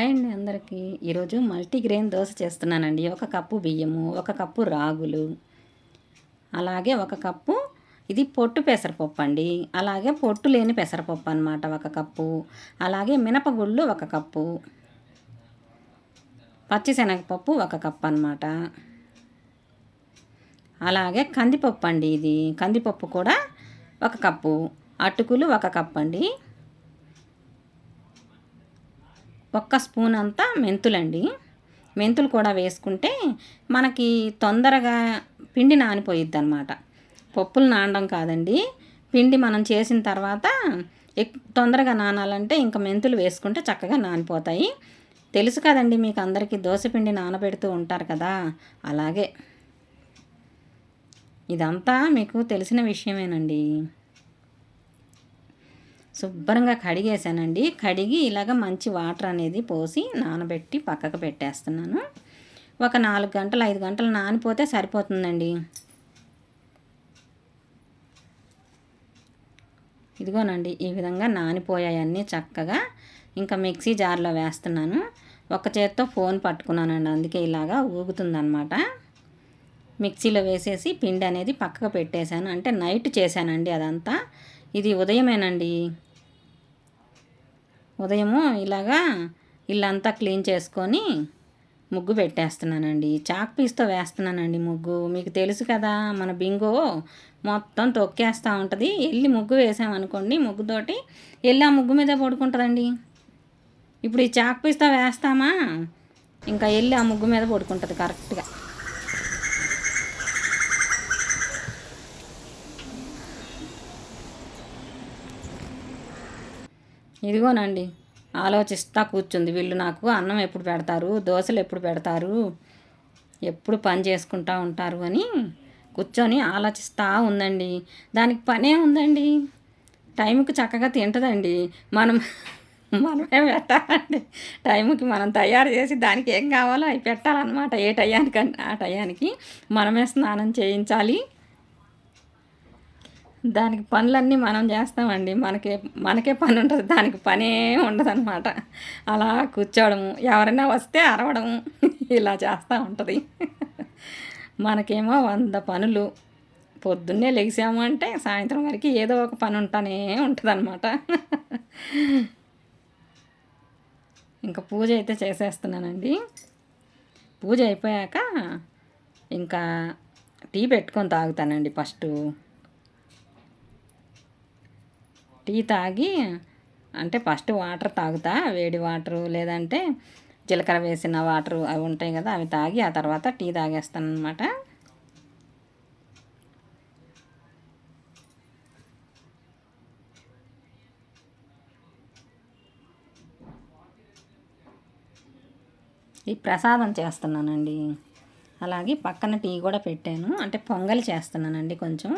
Hi అండి అందరికీ. ఈరోజు మల్టీగ్రెయిన్ దోశ చేస్తున్నానండి. ఒక కప్పు బియ్యము ఒక కప్పు రాగులు అలాగే ఒక కప్పు ఇది పొట్టు పెసరపప్పు అండి. అలాగే పొట్టు లేని పెసరపప్పు అనమాట ఒక కప్పు. అలాగే మినపగుళ్ళు ఒక కప్పు. పచ్చిశనగపప్పు ఒక కప్పు అనమాట అలాగే కందిపప్పు అండి ఇది. కందిపప్పు కూడా ఒక కప్పు. అటుకులు ఒక కప్పు అండి. ఒక్క స్పూన్ అంతా మెంతులండి. మెంతులు కూడా వేసుకుంటే మనకి తొందరగా పిండి నానిపోయిద్ది అనమాట పప్పులు నానడం కాదండి. పిండి మనం చేసిన తర్వాత ఎక్ తొందరగా నానాలంటే ఇంకా మెంతులు వేసుకుంటే చక్కగా నానిపోతాయి. తెలుసు కదండి మీకు అందరికీ పిండి నానబెడుతూ ఉంటారు కదా? అలాగే. ఇదంతా మీకు తెలిసిన విషయమేనండి. శుభ్రంగా కడిగేసానండి కడిగి ఇలాగ మంచి వాటర్ అనేది పోసి నానబెట్టి పక్కకు పెట్టేస్తున్నాను. ఒక నాలుగు గంటలు ఐదు గంటలు నానిపోతే సరిపోతుందండి. ఇదిగోనండి ఈ విధంగా నానిపోయాయన్నీ చక్కగా. ఇంకా మిక్సీ జార్లో వేస్తున్నాను. ఒక చేత్తో ఫోన్ పట్టుకున్నానండి అందుకే ఇలాగా ఊగుతుందనమాట మిక్సీలో వేసేసి పిండి అనేది పక్కకు పెట్టేశాను. అంటే నైట్ చేశానండి అదంతా. ఇది ఉదయమేనండి. ఉదయము ఇలాగా ఇల్లంతా క్లీన్ చేసుకొని ముగ్గు పెట్టేస్తున్నానండి. చాక్ పీస్తో వేస్తున్నానండి ముగ్గు. మీకు తెలుసు కదా మన బింగో మొత్తం తొక్కేస్తూ ఉంటుంది. వెళ్ళి ముగ్గు వేసామనుకోండి ముగ్గుతోటి వెళ్ళి ఆ ముగ్గు మీదే పడుకుంటుందండి. ఇప్పుడు ఈ చాక్ పీస్తో వేస్తామా? ఇంకా వెళ్ళి ఆ ముగ్గు మీద పడుకుంటుంది కరెక్ట్గా ఇదిగోనండి ఆలోచిస్తా కూర్చుంది. వీళ్ళు నాకు అన్నం ఎప్పుడు పెడతారు? దోశలు ఎప్పుడు పెడతారు? ఎప్పుడు పని చేసుకుంటూ ఉంటారు అని కూర్చొని ఆలోచిస్తూ ఉందండి. దానికి పనే ఉందండి. టైంకి చక్కగా తింటుందండి. మనం మనమే పెట్టాలండి. టైంకి మనం తయారు చేసి దానికి ఏం కావాలో అవి పెట్టాలన్నమాట. ఏ టయానికి ఆ టయానికి మనమే స్నానం చేయించాలి. దానికి పనులన్నీ మనం చేస్తామండి. మనకే మనకే పని ఉంటుంది. దానికి పనే ఉండదు అనమాట అలా కూర్చోవడము ఎవరైనా వస్తే అరవడము ఇలా చేస్తూ ఉంటుంది. మనకేమో వంద పనులు. పొద్దున్నే లెగిసాము అంటే సాయంత్రం వరకు ఏదో ఒక పని ఉంటానే ఉంటుంది అనమాట ఇంకా పూజ అయితే చేసేస్తున్నానండి. పూజ అయిపోయాక ఇంకా టీ పెట్టుకొని తాగుతానండి ఫస్ట్. టీ తాగి అంటే ఫస్ట్ వాటర్ తాగుతా వేడి వాటరు లేదంటే జీలకర్ర వేసిన వాటర్ అవి ఉంటాయి కదా అవి తాగి ఆ తర్వాత టీ తాగేస్తాను అనమాట ఈ ప్రసాదం చేస్తున్నానండి. అలాగే పక్కన టీ కూడా పెట్టాను. అంటే పొంగలి చేస్తున్నానండి కొంచెం.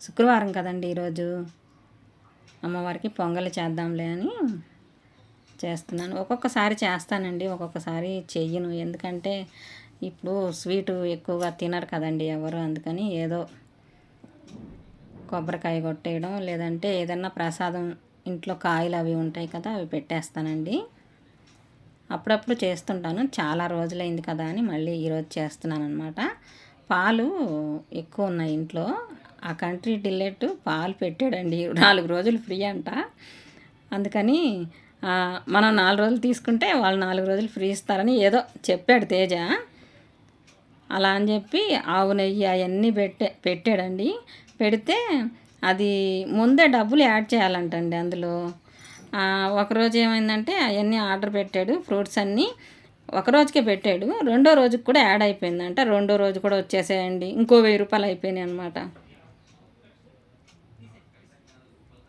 శుక్రవారం కదండి ఈరోజు. అమ్మవారికి పొంగలి చేద్దాంలే అని చేస్తున్నాను. ఒక్కొక్కసారి చేస్తానండి ఒక్కొక్కసారి చెయ్యను. ఎందుకంటే ఇప్పుడు స్వీటు ఎక్కువగా తినరు కదండి ఎవరు. అందుకని ఏదో కొబ్బరికాయ కొట్టేయడం లేదంటే ఏదన్నా ప్రసాదం ఇంట్లో కాయలు అవి ఉంటాయి కదా అవి పెట్టేస్తానండి. అప్పుడప్పుడు చేస్తుంటాను. చాలా రోజులైంది కదా అని మళ్ళీ ఈరోజు చేస్తున్నాను అనమాట పాలు ఎక్కువ ఉన్నాయి ఇంట్లో. ఆ కంట్రీ డిల్లెట్ పాలు పెట్టాడండి. నాలుగు రోజులు ఫ్రీ అంట. అందుకని మనం నాలుగు రోజులు తీసుకుంటే వాళ్ళు నాలుగు రోజులు ఫ్రీ ఇస్తారని ఏదో చెప్పాడు తేజ. అలా అని చెప్పి ఆవు నెయ్యి అవన్నీ పెట్టే పెట్టాడండి. పెడితే అది ముందే డబ్బులు యాడ్ చేయాలంటండి అందులో. ఒకరోజు ఏమైందంటే అవన్నీ ఆర్డర్ పెట్టాడు ఫ్రూట్స్ అన్నీ ఒక రోజుకే పెట్టాడు. రెండో రోజుకి కూడా యాడ్ అయిపోయిందంట. రెండో రోజు కూడా వచ్చేసేయండి. ఇంకో వెయ్యి రూపాయలు అయిపోయినాయి అనమాట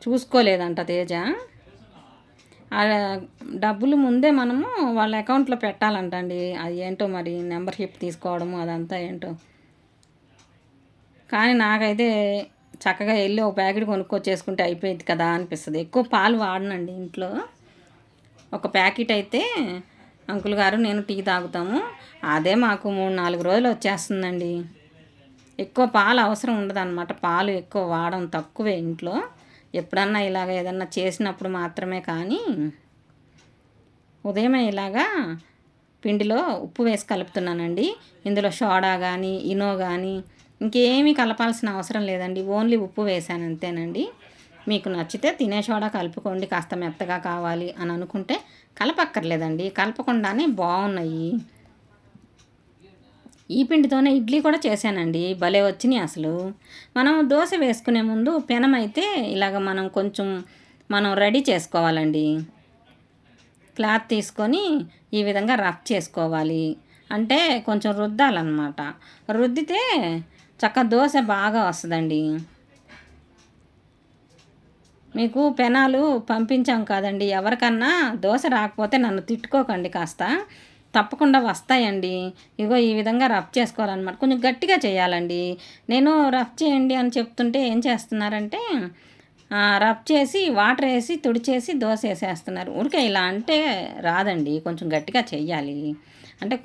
చూసుకోలేదంట తేజ. ఆ డబ్బులు ముందే మనము వాళ్ళ అకౌంట్లో పెట్టాలంట అండి అది ఏంటో మరి మెంబర్షిప్ తీసుకోవడము అదంతా ఏంటో. కానీ నాకైతే చక్కగా వెళ్ళి ఒక ప్యాకెట్ కొనుక్కొచ్చేసుకుంటే అయిపోయింది కదా అనిపిస్తుంది. ఎక్కువ పాలు వాడనండి ఇంట్లో. ఒక ప్యాకెట్ అయితే అంకుల్ గారు నేను టీ తాగుతాము. అదే మాకు మూడు నాలుగు రోజులు వచ్చేస్తుందండి. ఎక్కువ పాలు అవసరం ఉండదు పాలు ఎక్కువ వాడడం తక్కువే ఇంట్లో. ఎప్పుడన్నా ఇలాగ ఏదన్నా చేసినప్పుడు మాత్రమే కానీ ఉదయమే ఇలాగా పిండిలో ఉప్పు వేసి కలుపుతున్నానండి. ఇందులో సోడా కానీ ఇనో కానీ ఇంకేమీ కలపాల్సిన అవసరం లేదండి. ఓన్లీ ఉప్పు వేసాను అంతేనండి. మీకు నచ్చితే తినే సోడా కలుపుకోండి. కాస్త మెత్తగా కావాలి అని అనుకుంటే కలపక్కర్లేదండి. కలపకుండానే బాగున్నాయి. ఈ పిండితోనే ఇడ్లీ కూడా చేశానండి. భలే వచ్చినాయి అసలు. మనం దోశ వేసుకునే ముందు పెనం అయితే ఇలాగ మనం కొంచెం మనం రెడీ చేసుకోవాలండి. క్లాత్ తీసుకొని ఈ విధంగా రఫ్ చేసుకోవాలి. అంటే కొంచెం రుద్దాలన్నమాట. రుద్దితే చక్క దోశ బాగా వస్తుందండి. మీకు పెనాలు పంపించాం కాదండి. ఎవరికన్నా దోశ రాకపోతే నన్ను తిట్టుకోకండి కాస్త. తప్పకుండా వస్తాయండి. ఇగో ఈ విధంగా రఫ్ చేసుకోవాలన్నమాట. కొంచెం గట్టిగా చేయాలండి. నేను రఫ్ చేయండి అని చెప్తుంటే ఏం చేస్తున్నారంటే రఫ్ చేసి వాటర్ వేసి తుడిచేసి దోశ వేసేస్తున్నారు. ఊరికే ఇలా అంటే రాదండి. కొంచెం గట్టిగా చెయ్యాలి. అంటే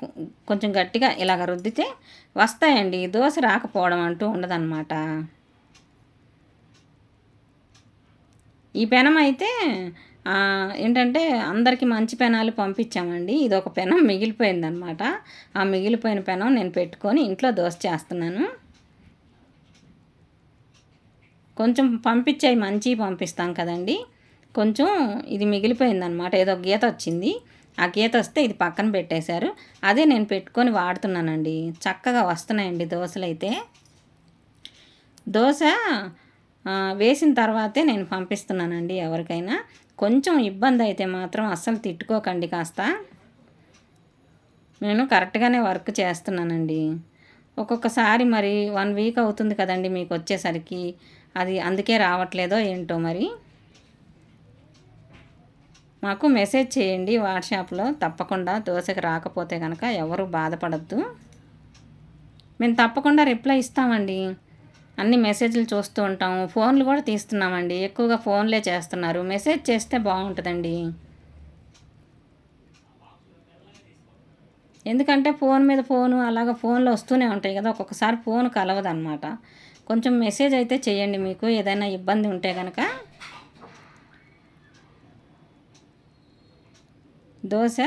కొంచెం గట్టిగా ఇలాగ రుద్దితే వస్తాయండి. దోశ రాకపోవడం అంటూ ఉండదన్నమాట. ఈ పెనం అయితే ఏంటంటే అందరికీ మంచి పెనాలు పంపించామండి. ఇది ఒక పెనం మిగిలిపోయిందనమాట ఆ మిగిలిపోయిన పెనం నేను పెట్టుకొని ఇంట్లో దోశ చేస్తున్నాను. కొంచెం పంపించాయి మంచి పంపిస్తాం కదండి. కొంచెం ఇది మిగిలిపోయిందనమాట ఏదో గీత వచ్చింది. ఆ గీత వస్తే ఇది పక్కన పెట్టేశారు. అదే నేను పెట్టుకొని వాడుతున్నానండి. చక్కగా వస్తున్నాయండి దోశలు అయితే దోశ వేసిన తర్వాతే నేను పంపిస్తున్నానండి ఎవరికైనా. కొంచెం ఇబ్బంది అయితే మాత్రం అస్సలు తిట్టుకోకండి కాస్త. నేను కరెక్ట్గానే వర్క్ చేస్తున్నానండి. ఒక్కొక్కసారి మరి వన్ వీక్ అవుతుంది కదండి మీకు వచ్చేసరికి. అది అందుకే రావట్లేదో ఏంటో మరి. మాకు మెసేజ్ చేయండి వాట్సాప్లో. తప్పకుండా దోశకి రాకపోతే కనుక ఎవరు బాధపడద్దు. మేము తప్పకుండా రిప్లై ఇస్తామండి. అన్ని మెసేజ్లు చూస్తూ ఉంటాము. ఫోన్లు కూడా తీస్తున్నామండి. ఎక్కువగా ఫోన్లే చేస్తున్నారు. మెసేజ్ చేస్తే బాగుంటుందండి. ఎందుకంటే ఫోన్ మీద ఫోను అలాగ ఫోన్లో వస్తూనే ఉంటాయి కదా. ఒక్కొక్కసారి ఫోన్ కలవదన్నమాట. కొంచెం మెసేజ్ అయితే చేయండి మీకు. ఏదైనా ఇబ్బంది ఉంటే కనుక దోశ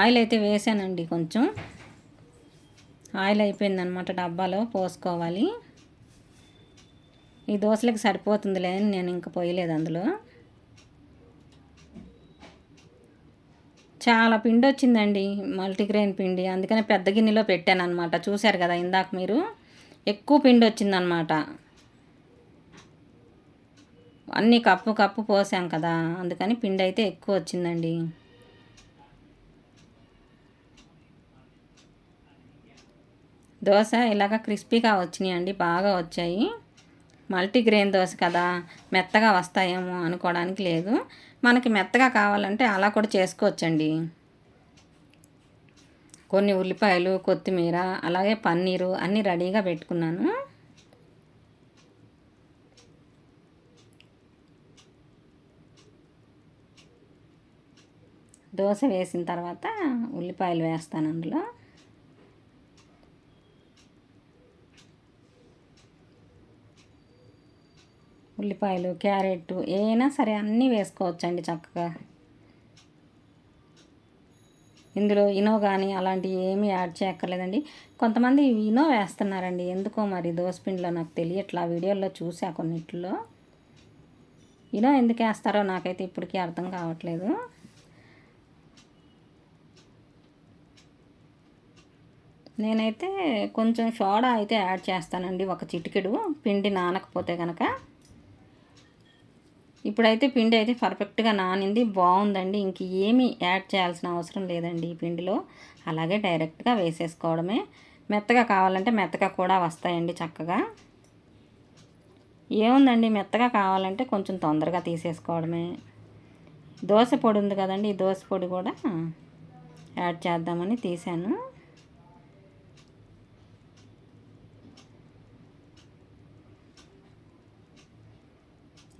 ఆయిల్ అయితే వేసానండి కొంచెం. ఆయిల్ అయిపోయిందనమాట డబ్బాలో పోసుకోవాలి. ఈ దోశలకు సరిపోతుందిలే అని నేను ఇంకా పోయలేదు అందులో. చాలా పిండి వచ్చిందండి మల్టీగ్రెయిన్ పిండి. అందుకనే పెద్ద గిన్నెలో పెట్టాను అనమాట చూశారు కదా ఇందాక మీరు? ఎక్కువ పిండి వచ్చిందనమాట అన్నీ కప్పు కప్పు పోసాం కదా అందుకని పిండి అయితే ఎక్కువ వచ్చిందండి. దోశ ఇలాగ క్రిస్పీగా వచ్చినాయి అండి బాగా వచ్చాయి. మల్టీగ్రెయిన్ దోశ కదా మెత్తగా వస్తాయేమో అనుకోవడానికి లేదు. మనకి మెత్తగా కావాలంటే అలా కూడా చేసుకోవచ్చండి. కొన్ని ఉల్లిపాయలు కొత్తిమీర అలాగే పన్నీరు అన్నీ రెడీగా పెట్టుకున్నాను. దోశ వేసిన తర్వాత ఉల్లిపాయలు వేస్తాను అందులో. ఉల్లిపాయలు క్యారెట్ ఏనా సరే అన్నీ వేసుకోవచ్చండి చక్కగా. ఇందులో ఇనో కానీ అలాంటివి ఏమీ యాడ్ చేయక్కర్లేదండి. కొంతమంది ఇనో వేస్తున్నారండి. ఎందుకో మరి దోసపిండిలో నాకు తెలియట్లా. వీడియోల్లో చూసా కొన్నిట్లో. ఇనో ఎందుకు వేస్తారో నాకైతే ఇప్పటికీ అర్థం కావట్లేదు. నేనైతే కొంచెం సోడా అయితే యాడ్ చేస్తానండి. ఒక చిటికెడు. పిండి నానకపోతే కనుక ఇప్పుడైతే పిండి అయితే పర్ఫెక్ట్గా నానింది బాగుందండి ఇంక ఏమీ యాడ్ చేయాల్సిన అవసరం లేదండి ఈ పిండిలో. అలాగే డైరెక్ట్గా వేసేసుకోవడమే. మెత్తగా కావాలంటే మెత్తగా కూడా వస్తాయండి చక్కగా. ఏముందండి మెత్తగా కావాలంటే కొంచెం తొందరగా తీసేసుకోవడమే. దోశ పొడి ఉంది కదండి ఈ దోశ పొడి కూడా యాడ్ చేద్దామని తీసాను.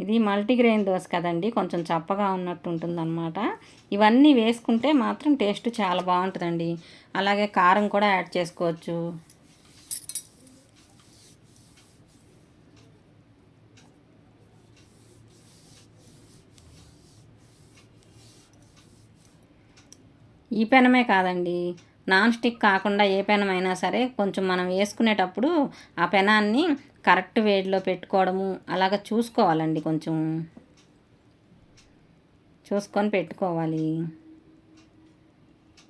ఇది మల్టీగ్రెయిన్ దోశ కదండి కొంచెం చప్పగా ఉన్నట్టు ఉంటుందన్నమాట. ఇవన్నీ వేసుకుంటే మాత్రం టేస్ట్ చాలా బాగుంటుందండి. అలాగే కారం కూడా యాడ్ చేసుకోవచ్చు. ఈ పెనమే కాదండి నాన్ స్టిక్ కాకుండా ఏ పెనమైనా సరే కొంచెం మనం వేసుకునేటప్పుడు ఆ పెనాన్ని కరెక్ట్ వేడిలో పెట్టుకోవడము అలాగ చూసుకోవాలండి కొంచెం. చూసుకొని పెట్టుకోవాలి.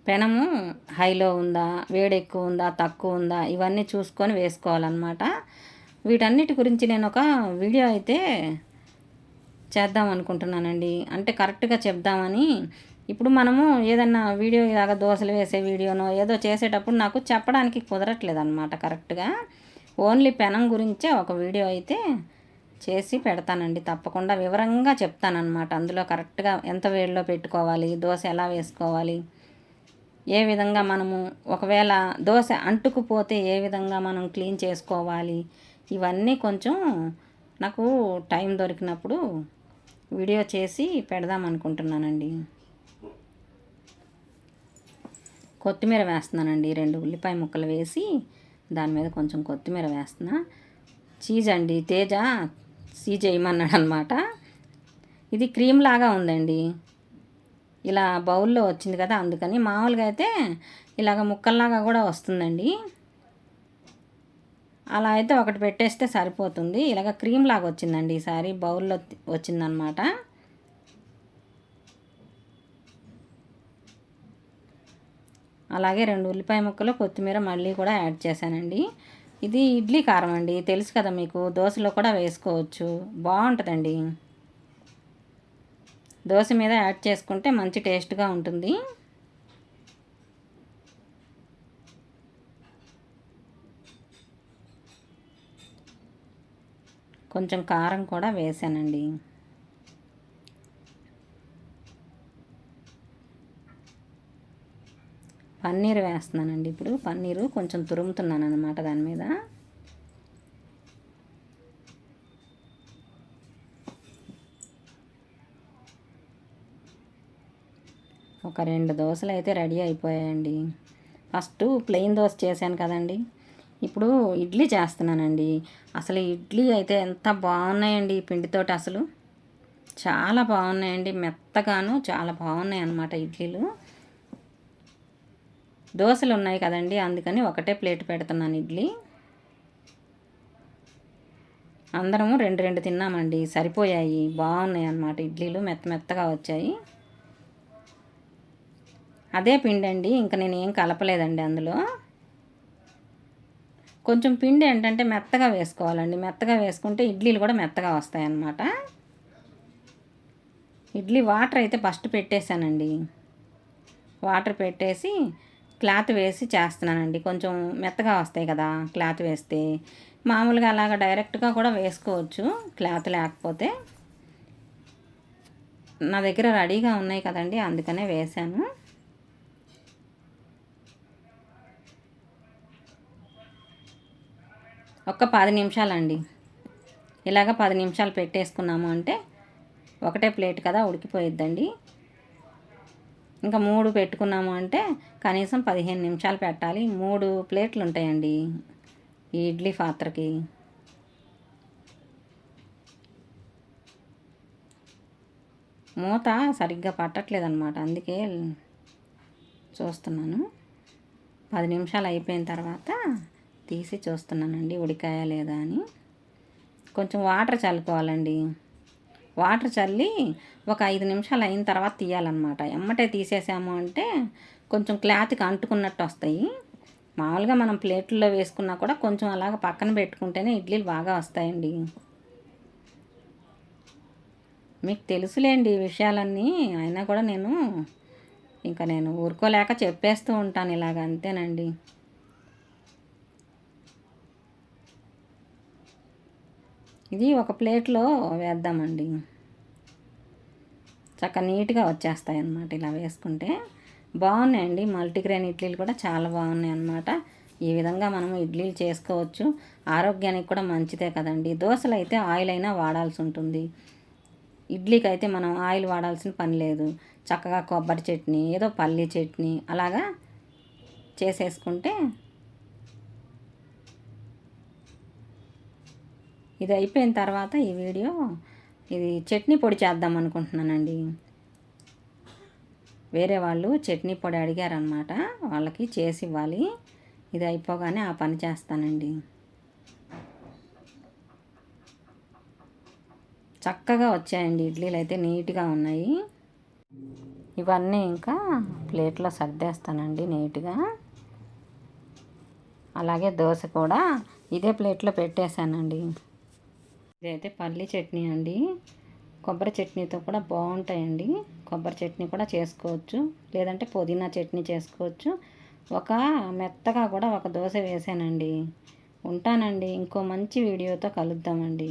పెనము హైలో ఉందా వేడి ఎక్కువ ఉందా తక్కువ ఉందా ఇవన్నీ చూసుకొని వేసుకోవాలన్నమాట. వీటన్నిటి గురించి నేను ఒక వీడియో అయితే చేద్దాం అనుకుంటున్నానండి. అంటే కరెక్ట్గా చెప్దామని. ఇప్పుడు మనము ఏదన్నా వీడియో ఇలాగ దోశలు వేసే వీడియోనో ఏదో చేసేటప్పుడు నాకు చెప్పడానికి కుదరట్లేదు అనమాట కరెక్ట్గా. ఓన్లీ పెనం గురించే ఒక వీడియో అయితే చేసి పెడతానండి. తప్పకుండా వివరంగా చెప్తానమాట అందులో కరెక్ట్గా ఎంత వేడిలో పెట్టుకోవాలి దోశ ఎలా వేసుకోవాలి ఏ విధంగా మనము ఒకవేళ దోశ అంటుకుపోతే ఏ విధంగా మనం క్లీన్ చేసుకోవాలి ఇవన్నీ కొంచెం నాకు టైం దొరికినప్పుడు వీడియో చేసి పెడదాం అనుకుంటున్నానండి. కొత్తిమీర వేస్తున్నానండి. రెండు ఉల్లిపాయ ముక్కలు వేసి దాని మీద కొంచెం కొత్తిమీర వేస్తున్నా. చీజ్ అండి తేజ సీ చేయమన్నాడు అనమాట ఇది క్రీమ్ లాగా ఉందండి. ఇలా బౌల్లో వచ్చింది కదా అందుకని మామూలుగా అయితే ఇలాగ ముక్కల్లాగా కూడా వస్తుందండి. అలా అయితే ఒకటి పెట్టేస్తే సరిపోతుంది. ఇలాగ క్రీమ్ లాగా వచ్చిందండి ఈసారి బౌల్లో వచ్చిందనమాట. అలాగే రెండు ఉల్లిపాయ ముక్కలు కొత్తిమీర మళ్ళీ కూడా యాడ్ చేశానండి. ఇది ఇడ్లీ కారం అండి. తెలుసు కదా మీకు దోశలో కూడా వేసుకోవచ్చు. బాగుంటుందండి. దోశ మీద యాడ్ చేసుకుంటే మంచి టేస్ట్గా ఉంటుంది. కొంచెం కారం కూడా వేసానండి పన్నీర్ వేస్తున్నానండి ఇప్పుడు. పన్నీరు కొంచెం తురుముతున్నాను అనమాట దాని మీద. ఒక రెండు దోశలు అయితే రెడీ అయిపోయాయండి. ఫస్ట్ ప్లెయిన్ దోశ చేశాను కదండి. ఇప్పుడు ఇడ్లీ చేస్తున్నానండి. అసలు ఇడ్లీ అయితే ఎంత బాగున్నాయండి ఈ పిండితోటి అసలు. చాలా బాగున్నాయండి మెత్తగాను చాలా బాగున్నాయి అన్నమాట ఇడ్లీలు. దోశలు ఉన్నాయి కదండి అందుకని ఒకటే ప్లేట్ పెడుతున్నాను ఇడ్లీ. అందరము రెండు రెండు తిన్నామండి సరిపోయాయి. బాగున్నాయి అన్నమాట ఇడ్లీలు మెత్త మెత్తగా వచ్చాయి. అదే పిండి అండి ఇంకా నేను ఏం కలపలేదండి అందులో. కొంచెం పిండి ఏంటంటే మెత్తగా వేసుకోవాలండి. మెత్తగా వేసుకుంటే ఇడ్లీలు కూడా మెత్తగా వస్తాయి అన్నమాట. ఇడ్లీ వాటర్ అయితే ఫస్ట్ పెట్టేశానండి. వాటర్ పెట్టేసి క్లాత్ వేసి చేస్తున్నానండి. కొంచెం మెత్తగా వస్తాయి కదా క్లాత్ వేస్తే. మామూలుగా అలాగ డైరెక్ట్గా కూడా వేసుకోవచ్చు క్లాత్ లేకపోతే. నా దగ్గర రెడీగా ఉన్నాయి కదండి అందుకనే వేశాను. ఒక్క పది నిమిషాలండి. ఇలాగ పది నిమిషాలు పెట్టేసుకున్నాము అంటే ఒకటే ప్లేట్ కదా ఉడికిపోయిద్దండి. ఇంకా మూడు పెట్టుకున్నాము అంటే కనీసం పదిహేను నిమిషాలు పెట్టాలి. మూడు ప్లేట్లు ఉంటాయండి ఈ ఇడ్లీ పాత్రకి. మూత సరిగ్గా పట్టట్లేదన్నమాట. అందుకే చూస్తున్నాను. పది నిమిషాలు అయిపోయిన తర్వాత తీసి చూస్తున్నానండి ఉడికాయా లేదా అని. కొంచెం వాటర్ చల్లుకోవాలండి. వాటర్ చల్లి ఒక ఐదు నిమిషాలు అయిన తర్వాత తీయాలన్నమాట. ఎమ్మటే తీసేసాము అంటే కొంచెం క్లాత్కి అంటుకున్నట్టు వస్తాయి. మామూలుగా మనం ప్లేట్లో వేసుకున్నా కూడా కొంచెం అలాగ పక్కన పెట్టుకుంటేనే ఇడ్లీలు బాగా వస్తాయండి. మీకు తెలుసులేండి ఈ విషయాలన్నీ. అయినా కూడా నేను ఇంకా నేను ఊరుకోలేక చెప్పేస్తూ ఉంటాను ఇలాగ అంతేనండి. ఇది ఒక ప్లేట్లో వేద్దామండి. చక్క నీట్గా వచ్చేస్తాయి అన్నమాట ఇలా వేసుకుంటే. బాగున్నాయండి మల్టీగ్రెయిన్ ఇడ్లీలు కూడా చాలా బాగున్నాయి అన్నమాట ఈ విధంగా మనము ఇడ్లీలు చేసుకోవచ్చు. ఆరోగ్యానికి కూడా మంచిదే కదండి. దోశలు అయితే ఆయిల్ అయినా వాడాల్సి ఉంటుంది. ఇడ్లీకి అయితే మనం ఆయిల్ వాడాల్సిన పని లేదు. చక్కగా కొబ్బరి చట్నీ ఏదో పల్లీ చట్నీ అలాగా చేసేసుకుంటే ఇది అయిపోయిన తర్వాత ఈ వీడియో ఇది చట్నీ పొడి చేద్దాం అనుకుంటున్నానండి. వేరే వాళ్ళు చట్నీ పొడి అడిగారనమాట వాళ్ళకి చేసి ఇవ్వాలి. ఇది అయిపోగానే ఆ పని చేస్తానండి. చక్కగా వచ్చాయండి. ఇడ్లీలు అయితే నీట్గా ఉన్నాయి. ఇవన్నీ ఇంకా ప్లేట్లో సర్దేస్తానండి నీట్గా. అలాగే దోశ కూడా ఇదే ప్లేట్లో పెట్టేశానండి. ఇదైతే పల్లి చట్నీ అండి. కొబ్బరి చట్నీతో కూడా బాగుంటాయండి. కొబ్బరి చట్నీ కూడా చేసుకోవచ్చు. లేదంటే పుదీనా చట్నీ చేసుకోవచ్చు. ఒక మెత్తగా కూడా ఒక దోశ వేసానండి. ఉంటానండి. ఇంకో మంచి వీడియోతో కలుద్దామండి.